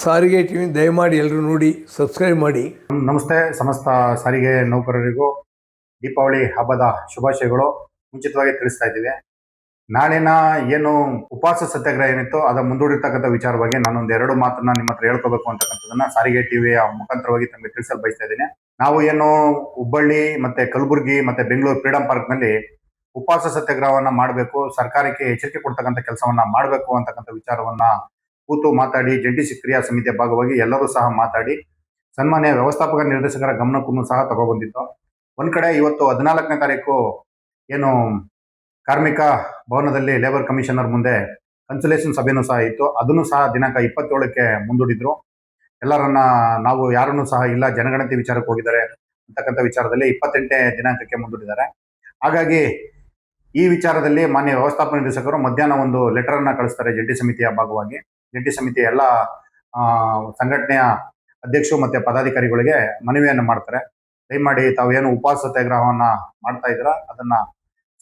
ಸಾರಿಗೆ ಟಿವಿ ದಯಮಾಡಿ ಎಲ್ಲರೂ ನೋಡಿ ಸಬ್ಸ್ಕ್ರೈಬ್ ಮಾಡಿ. ನಮಸ್ತೆ ಸಮಸ್ತ ಸಾರಿಗೆ ನೌಕರರಿಗೂ ದೀಪಾವಳಿ ಹಬ್ಬದ ಶುಭಾಶಯಗಳು ಮುಂಚಿತವಾಗಿ ತಿಳಿಸ್ತಾ ಇದ್ದೀವಿ. ನಾಳಿನ ಏನು ಉಪವಾಸ ಸತ್ಯಾಗ್ರಹ ಏನಿತ್ತು ಅದರ ಮುಂದೂಡಿರ್ತಕ್ಕಂಥ ವಿಚಾರವಾಗಿ ನಾನೊಂದು ಎರಡು ಮಾತನ್ನ ನಿಮ್ಮ ಹತ್ರ ಹೇಳ್ಕೋಬೇಕು ಅಂತಕ್ಕಂಥದ್ದನ್ನ ಸಾರಿಗೆ ಟಿವಿಯ ಮುಖಾಂತರವಾಗಿ ತಮಗೆ ತಿಳಿಸಲು ಬಯಸ್ತಾ ಇದ್ದೀನಿ. ನಾವು ಏನು ಹುಬ್ಬಳ್ಳಿ ಮತ್ತೆ ಕಲಬುರಗಿ ಮತ್ತೆ ಬೆಂಗಳೂರು ಫ್ರೀಡಂ ಪಾರ್ಕ್ನಲ್ಲಿ ಉಪವಾಸ ಸತ್ಯಾಗ್ರಹವನ್ನ ಮಾಡಬೇಕು, ಸರ್ಕಾರಕ್ಕೆ ಎಚ್ಚರಿಕೆ ಕೊಡ್ತಕ್ಕಂಥ ಕೆಲಸವನ್ನ ಮಾಡಬೇಕು ಅಂತಕ್ಕಂಥ ವಿಚಾರವನ್ನ ಕೂತು ಮಾತಾಡಿ, ಜಂಟಿ ಕ್ರಿಯಾ ಸಮಿತಿಯ ಭಾಗವಾಗಿ ಎಲ್ಲರೂ ಸಹ ಮಾತಾಡಿ, ಸನ್ಮಾನ್ಯ ವ್ಯವಸ್ಥಾಪಕ ನಿರ್ದೇಶಕರ ಗಮನಕ್ಕೂ ಸಹ ತಗೊಬಂದಿತ್ತು ಒಂದ್ ಕಡೆ ಇವತ್ತು ಹದಿನಾಲ್ಕನೇ ತಾರೀಕು ಏನು ಕಾರ್ಮಿಕ ಭವನದಲ್ಲಿ ಲೇಬರ್ ಕಮಿಷನರ್ ಮುಂದೆ ಕನ್ಸಲೇಷನ್ ಸಭೆನೂ ಸಹ ಇತ್ತು. ಅದನ್ನು ಸಹ ದಿನಾಂಕ ಇಪ್ಪತ್ತೇಳಕ್ಕೆ ಮುಂದೂಡಿದ್ರು. ಎಲ್ಲರನ್ನ ನಾವು ಯಾರನ್ನೂ ಸಹ ಇಲ್ಲ, ಜನಗಣತಿ ವಿಚಾರಕ್ಕೆ ಹೋಗಿದ್ದಾರೆ ಅಂತಕ್ಕಂಥ ವಿಚಾರದಲ್ಲಿ ಇಪ್ಪತ್ತೆಂಟನೇ ದಿನಾಂಕಕ್ಕೆ ಮುಂದೂಡಿದ್ದಾರೆ. ಹಾಗಾಗಿ ಈ ವಿಚಾರದಲ್ಲಿ ಮಾನ್ಯ ವ್ಯವಸ್ಥಾಪಕ ನಿರ್ದೇಶಕರು ಮಧ್ಯಾಹ್ನ ಒಂದು ಲೆಟರ್ ಅನ್ನ ಕಳಿಸ್ತಾರೆ ಜಂಟಿ ಸಮಿತಿಯ ಭಾಗವಾಗಿ. ಜಂಟಿ ಸಮಿತಿ ಎಲ್ಲ ಸಂಘಟನೆಯ ಅಧ್ಯಕ್ಷರು ಮತ್ತೆ ಪದಾಧಿಕಾರಿಗಳಿಗೆ ಮನವಿಯನ್ನು ಮಾಡ್ತಾರೆ. ದಯಮಾಡಿ ತಾವು ಏನು ಉಪವಾಸ ಸತ್ಯಾಗ್ರಹವನ್ನ ಮಾಡ್ತಾ ಇದ್ದೀರಾ, ಅದನ್ನ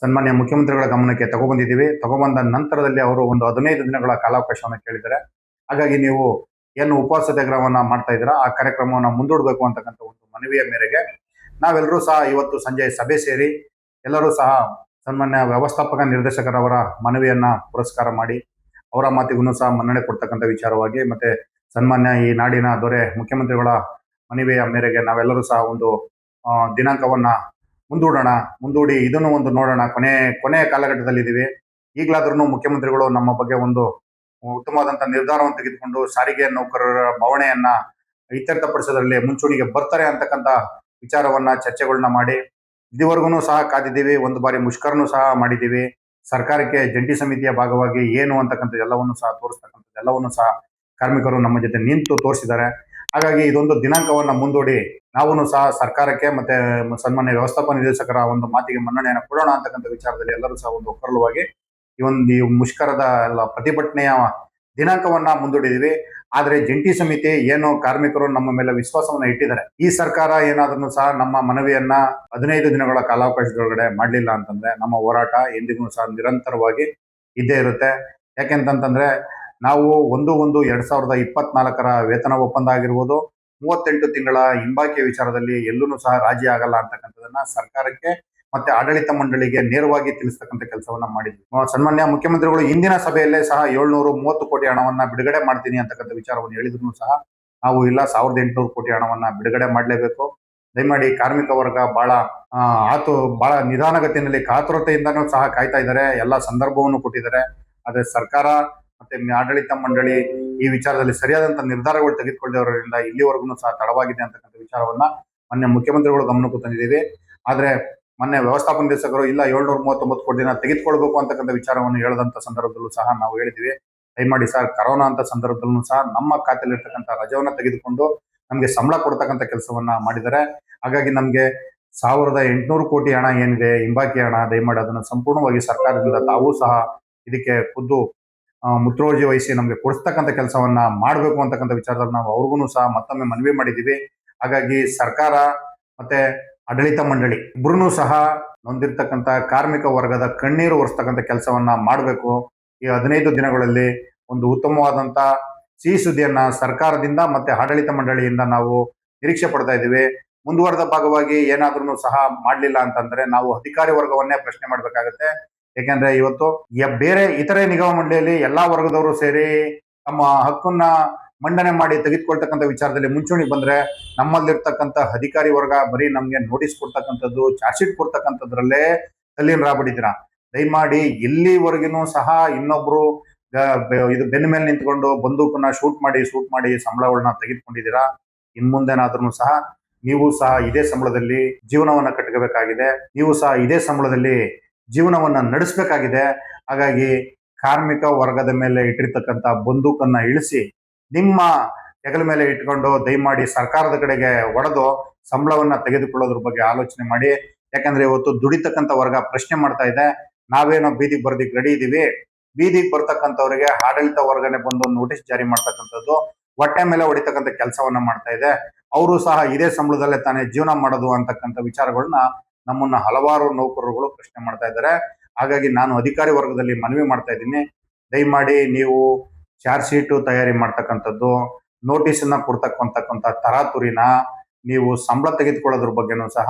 ಸನ್ಮಾನ್ಯ ಮುಖ್ಯಮಂತ್ರಿಗಳ ಗಮನಕ್ಕೆ ತಗೊಬಂದಿದ್ದೀವಿ. ತಗೊಬಂದ ನಂತರದಲ್ಲಿ ಅವರು ಒಂದು ಹದಿನೈದು ದಿನಗಳ ಕಾಲಾವಕಾಶವನ್ನು ಕೇಳಿದ್ದಾರೆ. ಹಾಗಾಗಿ ನೀವು ಏನು ಉಪವಾಸ ಸತ್ಯಾಗ್ರಹವನ್ನ ಮಾಡ್ತಾ ಇದ್ದೀರಾ, ಆ ಕಾರ್ಯಕ್ರಮವನ್ನು ಮುಂದೂಡಬೇಕು ಅಂತಕ್ಕಂಥ ಒಂದು ಮನವಿಯ ಮೇರೆಗೆ ನಾವೆಲ್ಲರೂ ಸಹ ಇವತ್ತು ಸಂಜೆ ಸಭೆ ಸೇರಿ ಎಲ್ಲರೂ ಸಹ ಸನ್ಮಾನ್ಯ ವ್ಯವಸ್ಥಾಪಕ ನಿರ್ದೇಶಕರವರ ಮನವಿಯನ್ನ ಪುರಸ್ಕಾರ ಮಾಡಿ ಅವರ ಮಾತಿಗೂ ಸಹ ಮನ್ನಣೆ ಕೊಡ್ತಕ್ಕಂಥ ವಿಚಾರವಾಗಿ ಮತ್ತೆ ಸನ್ಮಾನ್ಯ ಈ ನಾಡಿನ ದೊರೆ ಮುಖ್ಯಮಂತ್ರಿಗಳ ಮನವಿಯ ಮೇರೆಗೆ ನಾವೆಲ್ಲರೂ ಸಹ ಒಂದು ದಿನಾಂಕವನ್ನ ಮುಂದೂಡೋಣ, ಮುಂದೂಡಿ ಇದನ್ನು ಒಂದು ನೋಡೋಣ. ಕೊನೆ, ಕೊನೆಯ ಕಾಲಘಟ್ಟದಲ್ಲಿ ಇದೀವಿ ಈಗಲಾದ್ರೂ ಮುಖ್ಯಮಂತ್ರಿಗಳು ನಮ್ಮ ಬಗ್ಗೆ ಒಂದು ಉತ್ತಮವಾದಂತ ನಿರ್ಧಾರವನ್ನು ತೆಗೆದುಕೊಂಡು ಸಾರಿಗೆ ನೌಕರರ ಭಾವನೆಯನ್ನ ಇತ್ಯರ್ಥಪಡಿಸೋದ್ರಲ್ಲಿ ಮುಂಚೂಣಿಗೆ ಬರ್ತಾರೆ ಅಂತಕ್ಕಂಥ ವಿಚಾರವನ್ನ ಚರ್ಚೆಗಳನ್ನ ಮಾಡಿ. ಇದುವರೆಗೂ ಸಹ ಕಾದಿದ್ದೀವಿ. ಒಂದು ಬಾರಿ ಮುಷ್ಕರನು ಸಹ ಮಾಡಿದ್ದೀವಿ. ಸರ್ಕಾರಕ್ಕೆ ಜಂಟಿ ಸಮಿತಿಯ ಭಾಗವಾಗಿ ಏನು ಅಂತಕ್ಕಂಥ ಎಲ್ಲವನ್ನು ಸಹ ತೋರಿಸ್ತಕ್ಕಂಥದ್ದು, ಎಲ್ಲವನ್ನು ಸಹ ಕಾರ್ಮಿಕರು ನಮ್ಮ ಜೊತೆ ನಿಂತು ತೋರಿಸಿದ್ದಾರೆ. ಹಾಗಾಗಿ ಇದೊಂದು ದಿನಾಂಕವನ್ನ ಮುಂದೂಡಿ ನಾವು ಸಹ ಸರ್ಕಾರಕ್ಕೆ ಮತ್ತೆ ಸನ್ಮಾನ್ಯ ವ್ಯವಸ್ಥಾಪಕ ನಿರ್ದೇಶಕರ ಒಂದು ಮಾತಿಗೆ ಮನ್ನಣೆಯನ್ನು ಕೊಡೋಣ ಅಂತಕ್ಕಂಥ ವಿಚಾರದಲ್ಲಿ ಎಲ್ಲರೂ ಸಹ ಒಂದು ಒಕ್ಕರಲುವಾಗಿ ಈ ಒಂದು ಈ ಮುಷ್ಕರದ ಎಲ್ಲ ಪ್ರತಿಭಟನೆಯ ದಿನಾಂಕವನ್ನ ಮುಂದೂಡಿದೀವಿ ಆದ್ರೆ ಜಂಟಿ ಸಮಿತಿ ಏನು ಕಾರ್ಮಿಕರು ನಮ್ಮ ಮೇಲೆ ವಿಶ್ವಾಸವನ್ನ ಇಟ್ಟಿದ್ದಾರೆ. ಈ ಸರ್ಕಾರ ಏನಾದ್ರೂ ಸಹ ನಮ್ಮ ಮನವಿಯನ್ನ ಹದಿನೈದು ದಿನಗಳ ಕಾಲಾವಕಾಶದೊಳಗಡೆ ಮಾಡಲಿಲ್ಲ ಅಂತಂದ್ರೆ ನಮ್ಮ ಹೋರಾಟ ಎಂದಿಗೂ ಸಹ ನಿರಂತರವಾಗಿ ಇದ್ದೇ ಇರುತ್ತೆ. ಯಾಕೆಂತಂತಂದ್ರೆ ನಾವು ಒಂದು ಒಂದು ಎರಡ್ ಸಾವಿರದ ಇಪ್ಪತ್ನಾಲ್ಕರ ವೇತನ ಒಪ್ಪಂದ ಆಗಿರ್ಬೋದು, ಮೂವತ್ತೆಂಟು ತಿಂಗಳ ಹಿಂಬಾಕಿಯ ವಿಚಾರದಲ್ಲಿ ಎಲ್ಲೂ ಸಹ ರಾಜಿ ಆಗಲ್ಲ ಅಂತಕ್ಕಂಥದನ್ನ ಸರ್ಕಾರಕ್ಕೆ ಮತ್ತೆ ಆಡಳಿತ ಮಂಡಳಿಗೆ ನೇರವಾಗಿ ತಿಳಿಸ್ತಕ್ಕಂಥ ಕೆಲಸವನ್ನ ಮಾಡಿದ್ವಿ. ಸನ್ಮಾನ್ಯ ಮುಖ್ಯಮಂತ್ರಿಗಳು ಇಂದಿನ ಸಭೆಯಲ್ಲೇ ಸಹ ಏಳ್ನೂರು ಮೂವತ್ತು ಕೋಟಿ ಹಣವನ್ನ ಬಿಡುಗಡೆ ಮಾಡ್ತೀನಿ ಅಂತಕ್ಕಂಥ ವಿಚಾರವನ್ನು ಹೇಳಿದ್ರು ಸಹ ನಾವು ಇಲ್ಲ, ಸಾವಿರದ ಎಂಟುನೂರು ಕೋಟಿ ಹಣವನ್ನ ಬಿಡುಗಡೆ ಮಾಡಲೇಬೇಕು. ದಯಮಾಡಿ ಕಾರ್ಮಿಕ ವರ್ಗ ಬಹಳ ಆತು ಬಹಳ ನಿಧಾನಗತಿಯಲ್ಲಿ ಕಾತುರತೆಯಿಂದನೂ ಸಹ ಕಾಯ್ತಾ ಇದ್ದಾರೆ. ಎಲ್ಲ ಸಂದರ್ಭವನ್ನು ಕೊಟ್ಟಿದ್ದಾರೆ. ಆದ್ರೆ ಸರ್ಕಾರ ಮತ್ತೆ ಆಡಳಿತ ಮಂಡಳಿ ಈ ವಿಚಾರದಲ್ಲಿ ಸರಿಯಾದಂತ ನಿರ್ಧಾರಗಳು ತೆಗೆದುಕೊಳ್ಳೋದ್ರಿಂದ ಇಲ್ಲಿವರೆಗೂ ಸಹ ತಡವಾಗಿದೆ ಅಂತಕ್ಕಂಥ ವಿಚಾರವನ್ನ ಮೊನ್ನೆ ಮುಖ್ಯಮಂತ್ರಿಗಳು ಗಮನಕ್ಕೂ ತಂದಿದ್ದೀವಿ. ಆದ್ರೆ ಮೊನ್ನೆ ವ್ಯವಸ್ಥಾಪನ ನಿರ್ದೇಶಕರು ಇಲ್ಲ ಏಳ್ನೂರ ಮೂವತ್ತೊಂಬತ್ತು ಕೋಟಿನ ತೆಗೆದುಕೊಳ್ಬೇಕು ಅಂತಕ್ಕಂಥ ವಿಚಾರವನ್ನು ಹೇಳದಂತ ಸಂದರ್ಭದಲ್ಲೂ ಸಹ ನಾವು ಹೇಳಿದ್ವಿ ದಯಮಾಡಿ ಸರ್, ಕರೋನಾ ಅಂತ ಸಂದರ್ಭದಲ್ಲೂ ಸಹ ನಮ್ಮ ಖಾತೆಯಲ್ಲಿರ್ತಕ್ಕಂಥ ರಜವನ್ನ ತೆಗೆದುಕೊಂಡು ನಮಗೆ ಸಂಬಳ ಕೊಡ್ತಕ್ಕಂಥ ಕೆಲಸವನ್ನ ಮಾಡಿದ್ದಾರೆ. ಹಾಗಾಗಿ ನಮಗೆ ಸಾವಿರದ ಎಂಟುನೂರು ಕೋಟಿ ಹಣ ಏನಿದೆ, ಹಿಂಬಾಕಿ ಹಣ, ದಯಮಾಡಿ ಅದನ್ನು ಸಂಪೂರ್ಣವಾಗಿ ಸರ್ಕಾರದಿಂದ ತಾವೂ ಸಹ ಇದಕ್ಕೆ ಖುದ್ದು ಮುತ್ರೋಜಿ ವಹಿಸಿ ನಮಗೆ ಕೊಡಿಸ್ತಕ್ಕಂಥ ಕೆಲಸವನ್ನ ಮಾಡಬೇಕು ಅಂತಕ್ಕಂಥ ವಿಚಾರದಲ್ಲಿ ನಾವು ಅವ್ರಿಗೂ ಸಹ ಮತ್ತೊಮ್ಮೆ ಮನವಿ ಮಾಡಿದ್ದೀವಿ. ಹಾಗಾಗಿ ಸರ್ಕಾರ ಮತ್ತೆ ಆಡಳಿತ ಮಂಡಳಿ. ಇಬ್ರು ಸಹ ನೊಂದಿರ್ತಕ್ಕಂಥ ಕಾರ್ಮಿಕ ವರ್ಗದ ಕಣ್ಣೀರು ಒರೆಸ್ತಕ್ಕಂಥ ಕೆಲಸವನ್ನ ಮಾಡಬೇಕು. ಈ ಹದಿನೈದು ದಿನಗಳಲ್ಲಿ ಒಂದು ಉತ್ತಮವಾದಂಥ ಸಿಹಿ ಸುದ್ದಿಯನ್ನ ಸರ್ಕಾರದಿಂದ ಮತ್ತೆ ಆಡಳಿತ ಮಂಡಳಿಯಿಂದ ನಾವು ನಿರೀಕ್ಷೆ ಪಡ್ತಾ ಇದ್ದೀವಿ. ಮುಂದುವರೆದ ಭಾಗವಾಗಿ ಏನಾದ್ರೂ ಸಹ ಮಾಡಲಿಲ್ಲ ಅಂತಂದ್ರೆ ನಾವು ಅಧಿಕಾರಿ ವರ್ಗವನ್ನೇ ಪ್ರಶ್ನೆ ಮಾಡ್ಬೇಕಾಗತ್ತೆ. ಯಾಕೆಂದ್ರೆ ಇವತ್ತು ಬೇರೆ ಇತರೆ ನಿಗಮ ಮಂಡಳಿಯಲ್ಲಿ ಎಲ್ಲಾ ವರ್ಗದವರು ಸೇರಿ ತಮ್ಮ ಹಕ್ಕನ್ನ ಮಂಡನೆ ಮಾಡಿ ತೆಗೆದುಕೊಳ್ತಕ್ಕಂಥ ವಿಚಾರದಲ್ಲಿ ಮುಂಚೂಣಿ ಬಂದ್ರೆ ನಮ್ಮಲ್ಲಿರ್ತಕ್ಕಂಥ ಅಧಿಕಾರಿ ವರ್ಗ ಬರೀ ನಮಗೆ ನೋಟಿಸ್ ಕೊಡ್ತಕ್ಕಂಥದ್ದು ಚಾರ್ಜ್ ಶೀಟ್ ಕೊಡ್ತಕ್ಕಂಥದ್ರಲ್ಲೇ ತಲ್ಲೀನರಾಗ್ಬಿಟ್ಟಿದ್ದೀರಾ ದಯಮಾಡಿ ಎಲ್ಲಿವರೆಗಿನೂ ಸಹ ಇನ್ನೊಬ್ರು ಇದು ಬೆನ್ನ ಮೇಲೆ ನಿಂತ್ಕೊಂಡು ಬಂದೂಕನ್ನ ಶೂಟ್ ಮಾಡಿ ಶೂಟ್ ಮಾಡಿ ಸಂಬಳಗಳನ್ನ ತೆಗೆದುಕೊಂಡಿದ್ದೀರಾ? ಇನ್ ಮುಂದೆನಾದ್ರೂ ಸಹ ನೀವು ಸಹ ಇದೇ ಸಂಬಳದಲ್ಲಿ ಜೀವನವನ್ನ ಕಟ್ಟಬೇಕಾಗಿದೆ ನೀವು ಸಹ ಇದೇ ಸಂಬಳದಲ್ಲಿ ಜೀವನವನ್ನ ನಡೆಸಬೇಕಾಗಿದೆ. ಹಾಗಾಗಿ ಕಾರ್ಮಿಕ ವರ್ಗದ ಮೇಲೆ ಇಟ್ಟಿರ್ತಕ್ಕಂಥ ಬಂದೂಕನ್ನ ಇಳಿಸಿ ನಿಮ್ಮ ಹೆಗಲ ಮೇಲೆ ಇಟ್ಕೊಂಡು ದಯಮಾಡಿ ಸರ್ಕಾರದ ಕಡೆಗೆ ಒಡೆದು ಸಂಬಳವನ್ನ ತೆಗೆದುಕೊಳ್ಳೋದ್ರ ಬಗ್ಗೆ ಆಲೋಚನೆ ಮಾಡಿ. ಯಾಕಂದ್ರೆ ಇವತ್ತು ದುಡಿತಕ್ಕಂಥ ವರ್ಗ ಪ್ರಶ್ನೆ ಮಾಡ್ತಾ ಇದೆ. ನಾವೇನೋ ಬೀದಿಗೆ ಬರ್ದಿಕ್ ರೆಡಿ ಇದೀವಿ. ಬೀದಿಗೆ ಬರ್ತಕ್ಕಂಥವ್ರಿಗೆ ಆಡಳಿತ ವರ್ಗನೆ ಬಂದು ನೋಟಿಸ್ ಜಾರಿ ಮಾಡ್ತಕ್ಕಂಥದ್ದು, ಹೊಟ್ಟೆ ಮೇಲೆ ಹೊಡಿತಕ್ಕಂಥ ಕೆಲಸವನ್ನ ಮಾಡ್ತಾ ಇದೆ. ಅವರು ಸಹ ಇದೇ ಸಂಬಳದಲ್ಲೇ ತಾನೇ ಜೀವನ ಮಾಡೋದು ಅಂತಕ್ಕಂಥ ವಿಚಾರಗಳನ್ನ ನಮ್ಮನ್ನ ಹಲವಾರು ನೌಕರರುಗಳು ಪ್ರಶ್ನೆ ಮಾಡ್ತಾ ಇದ್ದಾರೆ. ಹಾಗಾಗಿ ನಾನು ಅಧಿಕಾರಿ ವರ್ಗದಲ್ಲಿ ಮನವಿ ಮಾಡ್ತಾ ಇದ್ದೀನಿ. ದಯಮಾಡಿ ನೀವು ಚಾರ್ಜ್ ಶೀಟು ತಯಾರಿ ಮಾಡ್ತಕ್ಕಂಥದ್ದು ನೋಟಿಸ್ ಅನ್ನ ಕೊಡ್ತಕ್ಕಂತಕ್ಕಂಥ ತರಾತುರಿನ ನೀವು ಸಂಬಳ ತೆಗೆದುಕೊಳ್ಳೋದ್ರ ಬಗ್ಗೆನೂ ಸಹ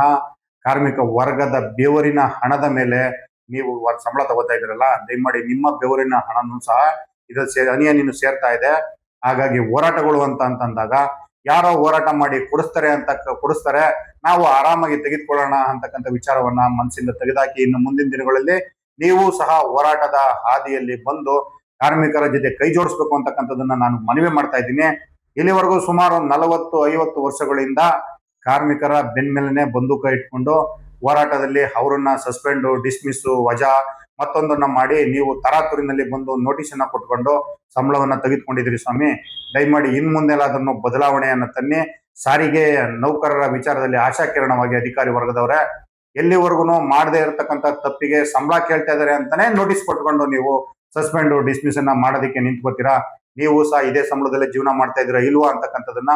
ಕಾರ್ಮಿಕ ವರ್ಗದ ಬೆವರಿನ ಹಣದ ಮೇಲೆ ನೀವು ಸಂಬಳ ತಗೋತಾ ಇದ್ದೀರಲ್ಲ, ದಯಮಾಡಿ ನಿಮ್ಮ ಬೆವರಿನ ಹಣನೂ ಸಹ ಇದ್ರ ಸೇ ಹನಿ ಹನಿನು ಸೇರ್ತಾ ಇದೆ. ಹಾಗಾಗಿ ಹೋರಾಟಗಳು ಅಂತ ಅಂತಂದಾಗ ಯಾರೋ ಹೋರಾಟ ಮಾಡಿ ಕೊಡಿಸ್ತಾರೆ ಅಂತ ಕೊಡಿಸ್ತಾರೆ. ನಾವು ಆರಾಮಾಗಿ ತೆಗೆದುಕೊಳ್ಳೋಣ ಅಂತಕ್ಕಂಥ ವಿಚಾರವನ್ನ ಮನಸ್ಸಿಂದ ತೆಗೆದಾಕಿ ಇನ್ನು ಮುಂದಿನ ದಿನಗಳಲ್ಲಿ ನೀವು ಸಹ ಹೋರಾಟದ ಹಾದಿಯಲ್ಲಿ ಬಂದು ಕಾರ್ಮಿಕರ ಜೊತೆ ಕೈ ಜೋಡಿಸ್ಬೇಕು ಅಂತಕ್ಕಂಥದ್ದನ್ನ ನಾನು ಮನವಿ ಮಾಡ್ತಾ ಇದ್ದೀನಿ. ಇಲ್ಲಿವರೆಗೂ ಸುಮಾರು ನಲವತ್ತು, ಐವತ್ತು ವರ್ಷಗಳಿಂದ ಕಾರ್ಮಿಕರ ಬೆನ್ಮೇಲೆ ಬಂದೂಕ ಇಟ್ಕೊಂಡು ಹೋರಾಟದಲ್ಲಿ ಅವರನ್ನ ಸಸ್ಪೆಂಡು ಡಿಸ್ಮಿಸ್ಸು ವಜಾ ಮತ್ತೊಂದನ್ನ ಮಾಡಿ ನೀವು ತರಾತುರಿನಲ್ಲಿ ಬಂದು ನೋಟಿಸ್ ಅನ್ನ ಕೊಟ್ಕೊಂಡು ಸಂಬಳವನ್ನ ತೆಗೆದುಕೊಂಡಿದ್ದೀರಿ ಸ್ವಾಮಿ. ದಯಮಾಡಿ ಇನ್ ಅದನ್ನು ಬದಲಾವಣೆಯನ್ನ ತನ್ನಿ. ಸಾರಿಗೆ ನೌಕರರ ವಿಚಾರದಲ್ಲಿ ಆಶಾಕಿರಣವಾಗಿ ಅಧಿಕಾರಿ ವರ್ಗದವರೇ, ಎಲ್ಲಿವರೆಗೂ ಮಾಡದೇ ಇರತಕ್ಕಂತ ತಪ್ಪಿಗೆ ಸಂಬಳ ಕೇಳ್ತಾ ಇದಾರೆ ಅಂತಾನೆ ನೋಟಿಸ್ ಕೊಟ್ಕೊಂಡು ನೀವು ಸಸ್ಪೆಂಡ್ ಡಿಸ್ಮಿಸ್ ಅನ್ನ ಮಾಡೋದಕ್ಕೆ ನಿಂತ್ಕೋತೀರಾ? ನೀವು ಸಹ ಇದೇ ಸಂಬಳದಲ್ಲಿ ಜೀವನ ಮಾಡ್ತಾ ಇದ್ದೀರಾ ಇಲ್ವಾ ಅಂತಕ್ಕಂಥದನ್ನ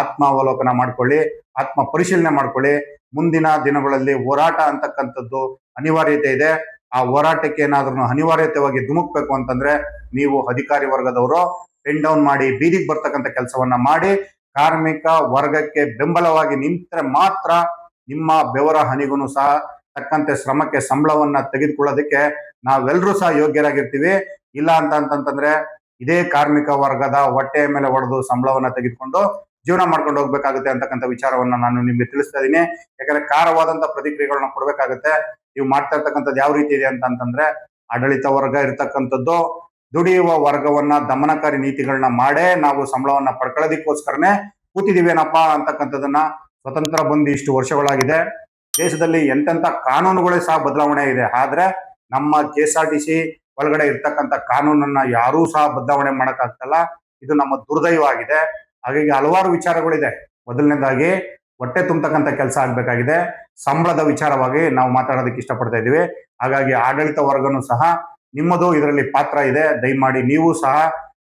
ಆತ್ಮಾವಲೋಕನ ಮಾಡ್ಕೊಳ್ಳಿ ಆತ್ಮ ಪರಿಶೀಲನೆ ಮಾಡ್ಕೊಳ್ಳಿ. ಮುಂದಿನ ದಿನಗಳಲ್ಲಿ ಹೋರಾಟ ಅಂತಕ್ಕಂಥದ್ದು ಅನಿವಾರ್ಯತೆ ಇದೆ. ಆ ಹೋರಾಟಕ್ಕೆ ಏನಾದ್ರೂ ಅನಿವಾರ್ಯತೆವಾಗಿ ಧುಮುಕ್ಬೇಕು ಅಂತಂದ್ರೆ ನೀವು ಅಧಿಕಾರಿ ವರ್ಗದವರು ಪೆನ್ ಡೌನ್ ಮಾಡಿ, ಬೀದಿಗೆ ಬರ್ತಕ್ಕಂಥ ಕೆಲಸವನ್ನ ಮಾಡಿ, ಕಾರ್ಮಿಕ ವರ್ಗಕ್ಕೆ ಬೆಂಬಲವಾಗಿ ನಿಂತರೆ ಮಾತ್ರ ನಿಮ್ಮ ಬೆವರ ಹನಿಗೂ ಸಹ ತಕ್ಕಂತೆ ಶ್ರಮಕ್ಕೆ ಸಂಬಳವನ್ನ ತೆಗೆದುಕೊಳ್ಳೋದಕ್ಕೆ ನಾವೆಲ್ಲರೂ ಸಹ ಯೋಗ್ಯರಾಗಿರ್ತೀವಿ. ಇಲ್ಲ ಅಂತ ಅಂತಂತಂದ್ರೆ ಇದೇ ಕಾರ್ಮಿಕ ವರ್ಗದ ಹೊಟ್ಟೆಯ ಮೇಲೆ ಹೊಡೆದು ಸಂಬಳವನ್ನ ತೆಗೆದುಕೊಂಡು ಜೀವನ ಮಾಡ್ಕೊಂಡು ಹೋಗ್ಬೇಕಾಗುತ್ತೆ ಅಂತಕ್ಕಂಥ ವಿಚಾರವನ್ನ ನಾನು ನಿಮ್ಗೆ ತಿಳಿಸ್ತಾ ಇದ್ದೀನಿ. ಯಾಕಂದ್ರೆ ಕಾರವಾದಂತ ಪ್ರತಿಕ್ರಿಯೆಗಳನ್ನ ಕೊಡ್ಬೇಕಾಗುತ್ತೆ. ನೀವು ಮಾಡ್ತಾ ಇರ್ತಕ್ಕಂಥದ್ದು ಯಾವ ರೀತಿ ಇದೆ ಅಂತ ಅಂತಂದ್ರೆ ಆಡಳಿತ ವರ್ಗ ಇರ್ತಕ್ಕಂಥದ್ದು ದುಡಿಯುವ ವರ್ಗವನ್ನ ದಮನಕಾರಿ ನೀತಿಗಳನ್ನ ಮಾಡೇ ನಾವು ಸಂಬಳವನ್ನ ಪಡ್ಕೊಳ್ಳೋದಕ್ಕೋಸ್ಕರನೇ ಕೂತಿದೀವೇನಪ್ಪ ಅಂತಕ್ಕಂಥದ್ದನ್ನ ಸ್ವತಂತ್ರ ಬಂದು ಇಷ್ಟು ವರ್ಷಗಳಾಗಿದೆ. ದೇಶದಲ್ಲಿ ಎಂತೆಂತ ಕಾನೂನುಗಳೇ ಸಹ ಬದಲಾವಣೆ ಇದೆ. ಆದ್ರೆ ನಮ್ಮ K S R T C ಒಳಗಡೆ ಇರ್ತಕ್ಕಂಥ ಕಾನೂನನ್ನ ಯಾರೂ ಸಹ ಬದಲಾವಣೆ ಮಾಡಕ್ಕಾಗ್ತಲ್ಲ. ಇದು ನಮ್ಮ ದುರ್ದೈವ ಆಗಿದೆ ಹಾಗಾಗಿ ಹಲವಾರು ವಿಚಾರಗಳಿದೆ. ಮೊದಲನೇದಾಗಿ ಹೊಟ್ಟೆ ತುಂಬತಕ್ಕಂಥ ಕೆಲಸ ಆಗ್ಬೇಕಾಗಿದೆ. ಸಂಬಳದ ವಿಚಾರವಾಗಿ ನಾವು ಮಾತಾಡೋದಕ್ಕೆ ಇಷ್ಟಪಡ್ತಾ ಇದ್ದೀವಿ. ಹಾಗಾಗಿ ಆಡಳಿತ ವರ್ಗನೂ ಸಹ ನಿಮ್ಮದು ಇದರಲ್ಲಿ ಪಾತ್ರ ಇದೆ. ದಯಮಾಡಿ ನೀವು ಸಹ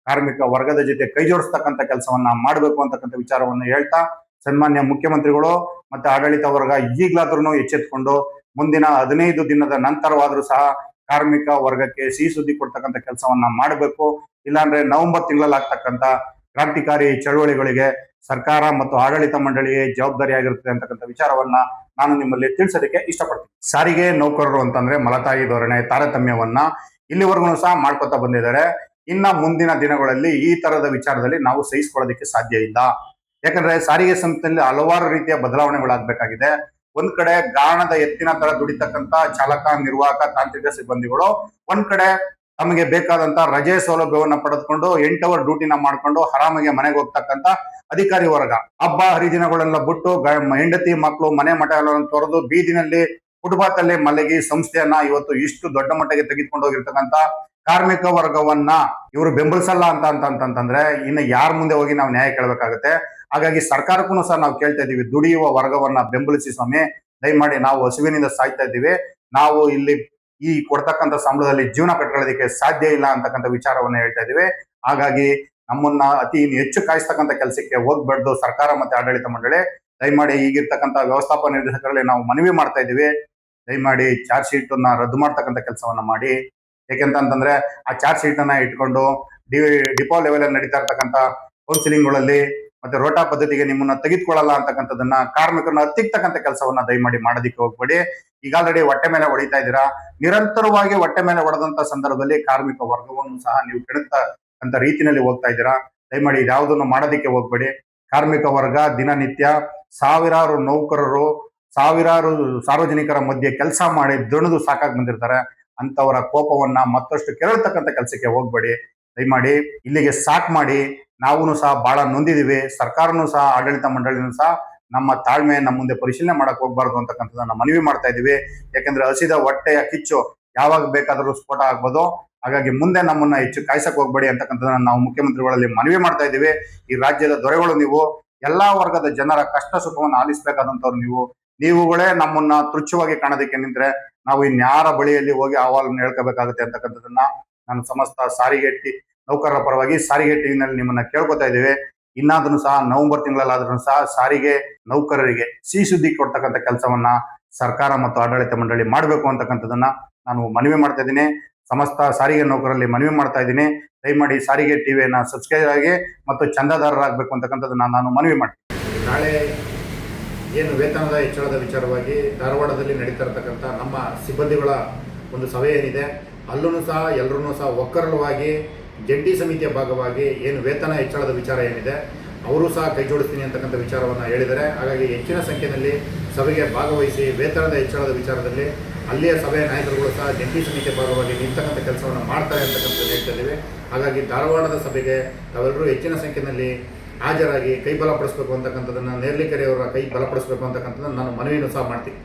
ಕಾರ್ಮಿಕ ವರ್ಗದ ಜೊತೆ ಕೈ ಜೋಡಿಸ್ತಕ್ಕಂಥ ಕೆಲಸವನ್ನ ಮಾಡಬೇಕು ಅಂತಕ್ಕಂಥ ವಿಚಾರವನ್ನು ಹೇಳ್ತಾ ಸನ್ಮಾನ್ಯ ಮುಖ್ಯಮಂತ್ರಿಗಳು ಮತ್ತೆ ಆಡಳಿತ ವರ್ಗ ಈಗ್ಲಾದ್ರೂ ಎಚ್ಚೆತ್ಕೊಂಡು ಮುಂದಿನ ಹದಿನೈದು ದಿನದ ನಂತರವಾದ್ರೂ ಸಹ ಕಾರ್ಮಿಕ ವರ್ಗಕ್ಕೆ ಸಿಹಿ ಸುದ್ದಿ ಕೊಡ್ತಕ್ಕಂಥ ಕೆಲಸವನ್ನ ಮಾಡಬೇಕು. ಇಲ್ಲಾಂದ್ರೆ ನವೆಂಬರ್ ತಿಂಗಳಲ್ಲಿ ಆಗ್ತಕ್ಕಂಥ ಕ್ರಾಂತಿಕಾರಿ ಚಳುವಳಿಗಳಿಗೆ ಸರ್ಕಾರ ಮತ್ತು ಆಡಳಿತ ಮಂಡಳಿಯೇ ಜವಾಬ್ದಾರಿಯಾಗಿರುತ್ತೆ ಅಂತಕ್ಕಂಥ ವಿಚಾರವನ್ನ ನಾನು ನಿಮ್ಮಲ್ಲಿ ತಿಳಿಸೋದಕ್ಕೆ ಇಷ್ಟಪಡ್ತೀನಿ. ಸಾರಿಗೆ ನೌಕರರು ಅಂತಂದ್ರೆ ಮಲತಾಯಿ ಧೋರಣೆ ತಾರತಮ್ಯವನ್ನ ಇಲ್ಲಿವರೆಗೂ ಸಹ ಮಾಡ್ಕೊತಾ ಬಂದಿದ್ದಾರೆ. ಇನ್ನ ಮುಂದಿನ ದಿನಗಳಲ್ಲಿ ಈ ತರದ ವಿಚಾರದಲ್ಲಿ ನಾವು ಸಹಿಸ್ಕೊಳ್ಳೋದಕ್ಕೆ ಸಾಧ್ಯ ಇಲ್ಲ. ಯಾಕಂದ್ರೆ ಸಾರಿಗೆ ಸಂಸ್ಥೆಯಲ್ಲಿ ಹಲವಾರು ರೀತಿಯ ಬದಲಾವಣೆಗಳಾಗಬೇಕಾಗಿದೆ. ಒಂದ್ ಕಡೆ ಗಾಣದ ಎತ್ತಿನ ತರ ದುಡಿತಕ್ಕಂತ ಚಾಲಕ, ನಿರ್ವಾಹಕ, ತಾಂತ್ರಿಕ ಸಿಬ್ಬಂದಿಗಳು, ಒಂದ್ ಕಡೆ ತಮಗೆ ಬೇಕಾದಂತ ರಜೆ ಸೌಲಭ್ಯವನ್ನ ಪಡೆದುಕೊಂಡು ಎಂಟು ಅವರ್ ಡ್ಯೂಟಿನ ಮಾಡ್ಕೊಂಡು ಆರಾಮಾಗಿ ಮನೆಗೆ ಹೋಗ್ತಕ್ಕಂತ ಅಧಿಕಾರಿ ವರ್ಗ. ಹಬ್ಬ, ಹರಿದಿನಗಳೆಲ್ಲ ಬಿಟ್ಟು ಹೆಂಡತಿ ಮಕ್ಕಳು ಮನೆ ಮಠ ಎಲ್ಲ ತೊರೆದು ಬೀದಿನಲ್ಲಿ ಫುಟ್ಪಾತ್ ಮಲಗಿ ಸಂಸ್ಥೆಯನ್ನ ಇವತ್ತು ಇಷ್ಟು ದೊಡ್ಡ ಮಟ್ಟಿಗೆ ತೆಗೆದುಕೊಂಡು ಹೋಗಿರ್ತಕ್ಕಂತ ಕಾರ್ಮಿಕ ವರ್ಗವನ್ನ ಇವರು ಬೆಂಬಲಿಸಲ್ಲ ಅಂತ ಅಂತಂತಂದ್ರೆ ಇನ್ನು ಯಾರ ಮುಂದೆ ಹೋಗಿ ನಾವು ನ್ಯಾಯ ಕೇಳಬೇಕಾಗುತ್ತೆ. ಹಾಗಾಗಿ ಸರ್ಕಾರಕ್ಕೂ ಸಹ ನಾವು ಕೇಳ್ತಾ ಇದ್ದೀವಿ, ದುಡಿಯುವ ವರ್ಗವನ್ನ ಬೆಂಬಲಿಸಿ ಸ್ವಾಮಿ. ದಯಮಾಡಿ ನಾವು ಹಸುವಿನಿಂದ ಸಾಯ್ತಾ ಇದ್ದೀವಿ. ನಾವು ಇಲ್ಲಿ ಈ ಕೊಡ್ತಕ್ಕಂಥ ಸಂಬಳದಲ್ಲಿ ಜೀವನ ಕಟ್ಕೊಳ್ಳೋದಕ್ಕೆ ಸಾಧ್ಯ ಇಲ್ಲ ಅಂತಕ್ಕಂಥ ವಿಚಾರವನ್ನ ಹೇಳ್ತಾ ಇದೀವಿ ಹಾಗಾಗಿ ನಮ್ಮನ್ನ ಅತಿ ಹೆಚ್ಚು ಕಾಯಿಸ್ತಕ್ಕಂಥ ಕೆಲಸಕ್ಕೆ ಹೋಗ್ಬಾರ್ದು ಸರ್ಕಾರ ಮತ್ತೆ ಆಡಳಿತ ಮಂಡಳಿ. ದಯಮಾಡಿ ಈಗಿರ್ತಕ್ಕಂಥ ವ್ಯವಸ್ಥಾಪನಾ ನಿರ್ದೇಶಕರಲ್ಲಿ ನಾವು ಮನವಿ ಮಾಡ್ತಾ ಇದ್ದೀವಿ. ದಯಮಾಡಿ ಚಾರ್ಜ್ ಶೀಟ್ ಅನ್ನ ರದ್ದು ಮಾಡ್ತಕ್ಕಂಥ ಕೆಲಸವನ್ನ ಮಾಡಿ. ಯಾಕೆಂತಂತಂದ್ರೆ ಆ ಚಾರ್ಜ್ ಶೀಟ್ ಅನ್ನ ಇಟ್ಕೊಂಡು ಡಿ, ಡಿಪೋ ಲೆವೆಲ್ ಅಲ್ಲಿ ನಡೀತಾ ಇರ್ತಕ್ಕಂಥ ಕೌನ್ಸಿಲಿಂಗ್ಗಳಲ್ಲಿ ಮತ್ತೆ ರೋಟಾ ಪದ್ಧತಿಗೆ ನಿಮ್ಮನ್ನ ತೆಗೆದುಕೊಳ್ಳಲ್ಲ ಅಂತಕ್ಕಂಥದ್ದನ್ನ ಕಾರ್ಮಿಕರನ್ನ ಹತ್ತಿಕ್ತಕ್ಕಂಥ ಕೆಲಸವನ್ನ ದಯಮಾಡಿ ಮಾಡೋದಕ್ಕೆ ಹೋಗ್ಬೇಡಿ. ಈಗ ಆಲ್ರೆಡಿ ಹೊಟ್ಟೆ ಮೇಲೆ ಹೊಡಿತಾ ಇದ್ದೀರಾ? ನಿರಂತರವಾಗಿ ಹೊಟ್ಟೆ ಮೇಲೆ ಹೊಡೆದಂತ ಸಂದರ್ಭದಲ್ಲಿ ಕಾರ್ಮಿಕ ವರ್ಗವನ್ನು ಸಹ ನೀವು ಕೆಡುತ್ತಕ್ಕಂಥ ರೀತಿನಲ್ಲಿ ಹೋಗ್ತಾ ಇದ್ದೀರಾ? ದಯಮಾಡಿ ಇದ್ಯಾವುದನ್ನು ಮಾಡೋದಿಕ್ಕೆ ಹೋಗ್ಬೇಡಿ. ಕಾರ್ಮಿಕ ವರ್ಗ ದಿನನಿತ್ಯ ಸಾವಿರಾರು ನೌಕರರು, ಸಾವಿರಾರು ಸಾರ್ವಜನಿಕರ ಮಧ್ಯೆ ಕೆಲಸ ಮಾಡಿ ದಣಿದು ಸಾಕಾಗಿ ಬಂದಿರ್ತಾರೆ. ಅಂತವರ ಕೋಪವನ್ನ ಮತ್ತಷ್ಟು ಕೆರಳ್ತಕ್ಕಂಥ ಕೆಲಸಕ್ಕೆ ಹೋಗ್ಬೇಡಿ. ದಯಮಾಡಿ ಇಲ್ಲಿಗೆ ಸಾಕ್ ಮಾಡಿ. ನಾವು ಸಹ ಬಹಳ ನೊಂದಿದ್ದೀವಿ ಸರ್ಕಾರನೂ ಸಹ, ಆಡಳಿತ ಮಂಡಳಿನೂ ಸಹ ನಮ್ಮ ತಾಳ್ಮೆ ನಮ್ಮ ಮುಂದೆ ಪರಿಶೀಲನೆ ಮಾಡಕ್ ಹೋಗ್ಬಾರ್ದು ಅಂತಕ್ಕಂಥದ್ದನ್ನ ಮನವಿ ಮಾಡ್ತಾ ಇದೀವಿ. ಯಾಕಂದ್ರೆ ಹಸಿದ ಹೊಟ್ಟೆಯ ಕಿಚ್ಚು ಯಾವಾಗ ಬೇಕಾದರೂ ಸ್ಫೋಟ ಆಗ್ಬೋದು. ಹಾಗಾಗಿ ಮುಂದೆ ನಮ್ಮನ್ನ ಹೆಚ್ಚು ಕಾಯ್ಸಕ್ ಹೋಗ್ಬೇಡಿ ಅಂತಕ್ಕಂಥದ್ದನ್ನ ನಾವು ಮುಖ್ಯಮಂತ್ರಿಗಳಲ್ಲಿ ಮನವಿ ಮಾಡ್ತಾ ಇದ್ದೀವಿ ಈ ರಾಜ್ಯದ ದೊರೆಗಳು ನೀವು, ಎಲ್ಲಾ ವರ್ಗದ ಜನರ ಕಷ್ಟ ಸುಖವನ್ನು ಆಲಿಸ್ಬೇಕಾದಂಥವ್ರು ನೀವು. ನೀವುಗಳೇ ನಮ್ಮನ್ನ ತುಚ್ಛವಾಗಿ ಕಾಣೋದಕ್ಕೆ ನಿಂತ್ರೆ ನಾವು ಇನ್ಯಾರ ಬಳಿಯಲ್ಲಿ ಹೋಗಿ ಅಹವಾಲನ್ನು ಹೇಳ್ಕೋಬೇಕಾಗುತ್ತೆ ಅಂತಕ್ಕಂಥದ್ದನ್ನ ನಾನು ಸಮಸ್ತ ಸಾರಿಗೆ ನೌಕರರ ಪರವಾಗಿ ಸಾರಿಗೆ ಟಿವಿನಲ್ಲಿ ನಿಮ್ಮನ್ನ ಕೇಳ್ಕೊತಾ ಇದ್ದೀವಿ. ಇನ್ನಾದ್ರೂ ಸಹ ನವೆಂಬರ್ ತಿಂಗಳಲ್ಲಾದ್ರೂ ಸಹ ಸಾರಿಗೆ ನೌಕರರಿಗೆ ಸಿಹಿ ಸುದ್ದಿ ಕೊಡ್ತಕ್ಕಂಥ ಕೆಲಸವನ್ನ ಸರ್ಕಾರ ಮತ್ತು ಆಡಳಿತ ಮಂಡಳಿ ಮಾಡಬೇಕು ಅಂತಕ್ಕಂಥದ್ದನ್ನ ನಾನು ಮನವಿ ಮಾಡ್ತಾ ಇದ್ದೀನಿ. ಸಮಸ್ತ ಸಾರಿಗೆ ನೌಕರಲ್ಲಿ ಮನವಿ ಮಾಡ್ತಾ ಇದ್ದೀನಿ. ದಯಮಾಡಿ ಸಾರಿಗೆ ಟಿವಿಯನ್ನು ಸಬ್ಸ್ಕ್ರೈಬ್ ಆಗಿ ಮತ್ತು ಚಂದಾದಾರರಾಗಬೇಕು ಅಂತಕ್ಕಂಥದ್ದನ್ನ ನಾನು ನಾನು ಮನವಿ ಮಾಡ್ತೀನಿ. ನಾಳೆ ಏನು ವೇತನದ ಹೆಚ್ಚಳದ ವಿಚಾರವಾಗಿ ಧಾರವಾಡದಲ್ಲಿ ನಡೀತಾ ಇರತಕ್ಕಂಥ ನಮ್ಮ ಸಿಬ್ಬಂದಿಗಳ ಒಂದು ಸಭೆ ಏನಿದೆ. ಅಲ್ಲೂ ಸಹ ಎಲ್ಲರೂ ಸಹ ಒಕ್ಕರಲವಾಗಿ ಜಂಟಿ ಸಮಿತಿಯ ಭಾಗವಾಗಿ ಏನು ವೇತನ ಹೆಚ್ಚಳದ ವಿಚಾರ ಏನಿದೆ, ಅವರು ಸಹ ಕೈ ಜೋಡಿಸ್ತೀನಿ ಅಂತಕ್ಕಂಥ ವಿಚಾರವನ್ನು ಹೇಳಿದ್ದಾರೆ. ಹಾಗಾಗಿ ಹೆಚ್ಚಿನ ಸಂಖ್ಯೆಯಲ್ಲಿ ಸಭೆಗೆ ಭಾಗವಹಿಸಿ ವೇತನದ ಹೆಚ್ಚಳದ ವಿಚಾರದಲ್ಲಿ ಅಲ್ಲಿಯ ಸಭೆಯ ನಾಯಕರುಗಳು ಸಹ ಜಂಟಿ ಸಮಿತಿಯ ಭಾಗವಾಗಿ ನಿಂತಕ್ಕಂಥ ಕೆಲಸವನ್ನು ಮಾಡ್ತಾರೆ ಅಂತಕ್ಕಂಥದ್ದು ಹೇಳ್ತಾ ಇದ್ದೀವಿ. ಹಾಗಾಗಿ ಧಾರವಾಡದ ಸಭೆಗೆ ತಾವೆಲ್ಲರೂ ಹೆಚ್ಚಿನ ಸಂಖ್ಯೆಯಲ್ಲಿ ಹಾಜರಾಗಿ ಕೈ ಬಲಪಡಿಸಬೇಕು ಅಂತಕ್ಕಂಥದ್ದನ್ನು ನೇರ್ಲಿಕೆರೆಯವರ ಕೈ ಬಲಪಡಿಸಬೇಕು ಅಂತಕ್ಕಂಥದ್ದನ್ನು ನಾನು ಮನವಿಯನ್ನು ಸಹ ಮಾಡ್ತೀನಿ.